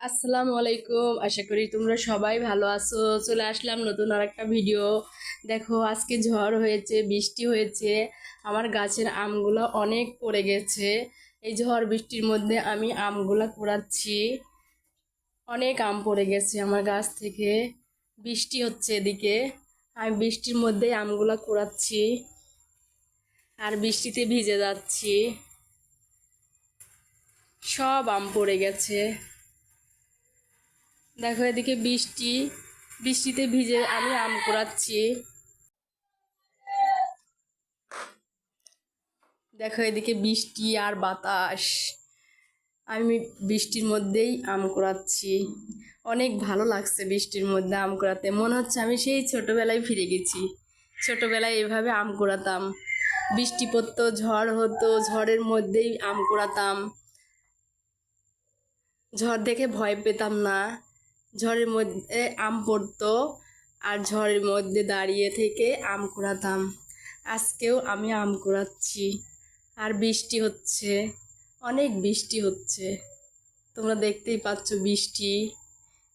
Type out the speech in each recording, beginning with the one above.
আসসালামু আলাইকুম। আশা করি তোমরা সবাই ভালো আছো। চলে আসলাম নতুন আর একটা ভিডিও। দেখো, আজকে ঝড় হয়েছে, বৃষ্টি হয়েছে। আমার গাছের আমগুলো অনেক পড়ে গেছে। এই ঝড় বৃষ্টির মধ্যে আমি আমগুলো কুড়াচ্ছি। অনেক আম পড়ে গেছে আমার গাছ থেকে। বৃষ্টি হচ্ছে এদিকে। আমি বৃষ্টির মধ্যে আমগুলো কুড়াচ্ছি আর বৃষ্টিতে ভিজে যাচ্ছি। সব আম পড়ে গেছে। দেখো এদিকে বৃষ্টি। বৃষ্টিতে ভিজে আমি আম কুড়াচ্ছি। দেখো এদিকে বৃষ্টি আর বাতাস। আমি বৃষ্টির মধ্যেই আম কুড়াচ্ছি। অনেক ভালো লাগছে বৃষ্টির মধ্যে আম কুড়াতে। মনে হচ্ছে আমি সেই ছোটোবেলায় ফিরে গেছি। ছোটোবেলায় এভাবে আম কুড়াতাম। বৃষ্টি পড়তো, ঝড় হতো, ঝড়ের মধ্যেই আম কুড়াতাম। ঝড় দেখে ভয় পেতাম না। ঝড়ের মধ্যে আম পড়তো আর ঝড়ের মধ্যে দাঁড়িয়ে থেকে আম কুড়াতাম। আজকেও আমি আম কুড়াচ্ছি। আর বৃষ্টি হচ্ছে। অনেক বৃষ্টি হচ্ছে। তোমরা দেখতেই পাচ্ছ বৃষ্টি।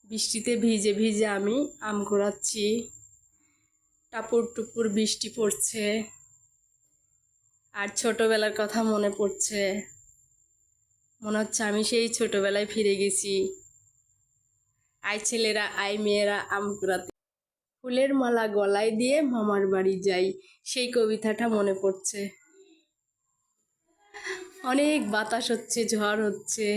বৃষ্টিতে ভিজে ভিজে আমি আম কুড়াচ্ছি। টাপুর টুপুর বৃষ্টি পড়ছে। আর ছোটোবেলার কথা মনে পড়ছে। মনে হচ্ছে আমি সেই ছোটোবেলায় ফিরে গেছি। আই ছেলেরা আই মেয়েরা আম কুড়াতে ফুলের মালা গলায় দিয়ে মামার বাড়ি যাই, সেই কবিতাটা মনে পড়ছে। অনেক বাতাস হচ্ছে, ঝড় হচ্ছে।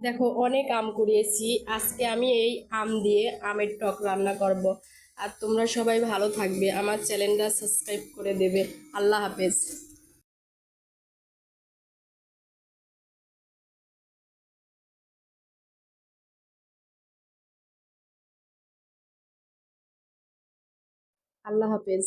দেখো, অনেক আম কুড়িয়েছি। আজকে আমি এই আম দিয়ে আমের টক রান্না করব। আর তোমরা সবাই ভালো থাকবে। আমার চ্যানেলটা সাবস্ক্রাইব করে দেবে। আল্লাহ হাফেজ। আল্লাহ হাফেজ।